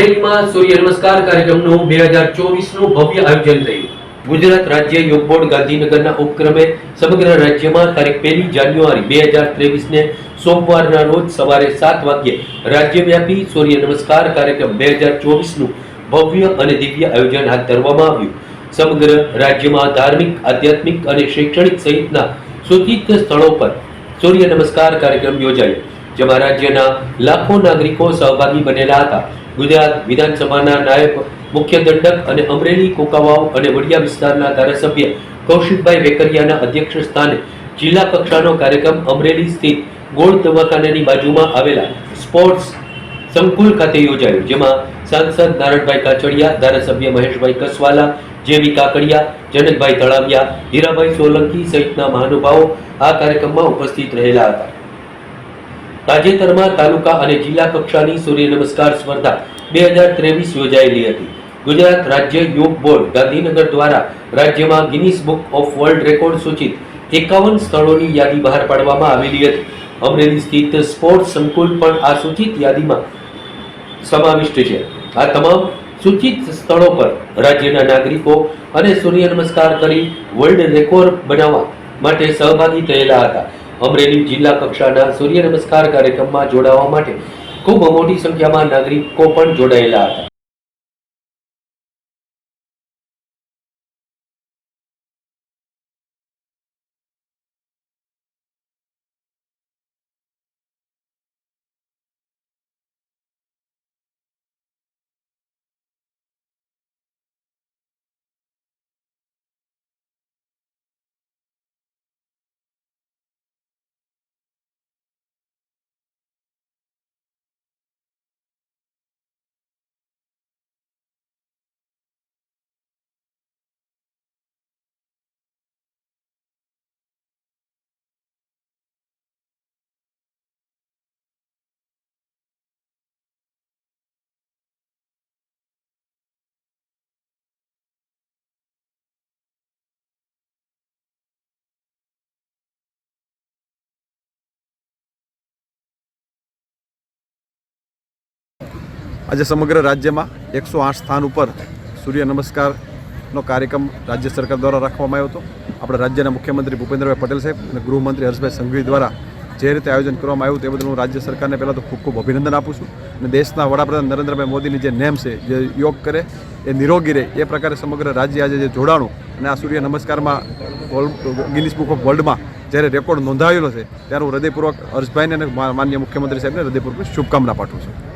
અમરેલીમાં સૂર્ય નમસ્કાર કાર્યક્રમનું બે હજાર ચોવીસનું ભવ્ય આયોજન થયું. ગુજરાત રાજ્ય યોગ બોર્ડ ગાંધીનગરના ઉપક્રમે સમગ્ર રાજ્યમાં તારીખ પહેલી જાન્યુઆરી બે હજાર ત્રેવીસને સોમવારના રોજ સવારે સાત વાગ્યે રાજ્યવ્યાપી સૂર્ય નમસ્કાર કાર્યક્રમ બે હજાર ચોવીસનું ભવ્ય અને દિવ્ય આયોજન હાથ ધરવામાં આવ્યું. સમગ્ર રાજ્યમાં ધાર્મિક, આધ્યાત્મિક અને શૈક્ષણિક સહિતના સૂચિત સ્થળો પર સૂર્ય નમસ્કાર કાર્યક્રમ યોજાયો. જેમાં રાજ્યના લાખો નાગરિકો સહભાગી બનેલા હતા. ગુજરાત વિધાનસભાના નાયબ મુખ્ય દંડક અને અમરેલી કોકાવાવ અને વડિયા વિસ્તારના ધારાસભ્ય કૌશિકભાઈ વેકરિયાના અધ્યક્ષ સ્થાને જિલ્લા કક્ષાનો કાર્યક્રમ અમરેલી સ્થિત ગોળ દવાખાનાની બાજુમાં આવેલા સ્પોર્ટ્સ સંકુલ ખાતે યોજાયું, જેમાં સાંસદ નારણભાઈ કાચડિયા, ધારાસભ્ય મહેશભાઈ કસવાલા, જેવી કાકડિયા, જનકભાઈ તળાવિયા હીરાભાઈ સોલંકી સહિતના મહાનુભાવો આ કાર્યક્રમમાં ઉપસ્થિત રહેલા હતા. તાજેતરમાં તાલુકા અને જિલ્લા કક્ષાની સૂર્ય નમસ્કાર સ્પર્ધા બે હજાર ત્રેવીસ યોજાયેલી હતી. ગુજરાત રાજ્ય યોગ બોર્ડ ગાંધીનગર દ્વારા રાજ્યમાં Guinness book of world record સૂચિત એકાવન સ્થળોની યાદી બહાર પાડવામાં આવેલી હતી. અમરેલી સ્થિત સ્પોર્ટ્સ સંકુલ પણ આ સૂચિત યાદીમાં સમાવિષ્ટ છે. આ તમામ સૂચિત સ્થળો પર રાજ્યના નાગરિકો અને સૂર્ય નમસ્કાર કરી વર્લ્ડ રેકોર્ડ બનાવવા માટે સહભાગી થયેલા હતા. અમરેલી જિલ્લા કક્ષાના સૂર્ય નમસ્કાર કાર્યક્રમમાં જોડાવા માટે ખૂબ મોટી સંખ્યામાં નાગરિકો પણ જોડાયેલા હતા. આજે સમગ્ર રાજ્યમાં એકસો આઠ સ્થાન ઉપર સૂર્ય નમસ્કારનો કાર્યક્રમ રાજ્ય સરકાર દ્વારા રાખવામાં આવ્યો હતો. આપણા રાજ્યના મુખ્યમંત્રી ભૂપેન્દ્રભાઈ પટેલ સાહેબ અને ગૃહમંત્રી હર્ષભાઈ સંઘવી દ્વારા જે રીતે આયોજન કરવામાં આવ્યું તે બદલ હું રાજ્ય સરકારને પહેલાં તો ખૂબ ખૂબ અભિનંદન આપું છું અને દેશના વડાપ્રધાન નરેન્દ્રભાઈ મોદીની જે નેમ છે, જે યોગ કરે, એ નિરોગી રહે, એ પ્રકારે સમગ્ર રાજ્ય આજે જે જોડાણું અને આ સૂર્ય નમસ્કારમાં ગિનિસ બુક ઓફ વર્લ્ડમાં જ્યારે રેકોર્ડ નોંધાયેલો છે, ત્યારે હું હૃદયપૂર્વક હર્ષભાઈને અને માન્ય મુખ્યમંત્રી સાહેબને હૃદયપૂર્વક શુભકામના પાઠવું છું.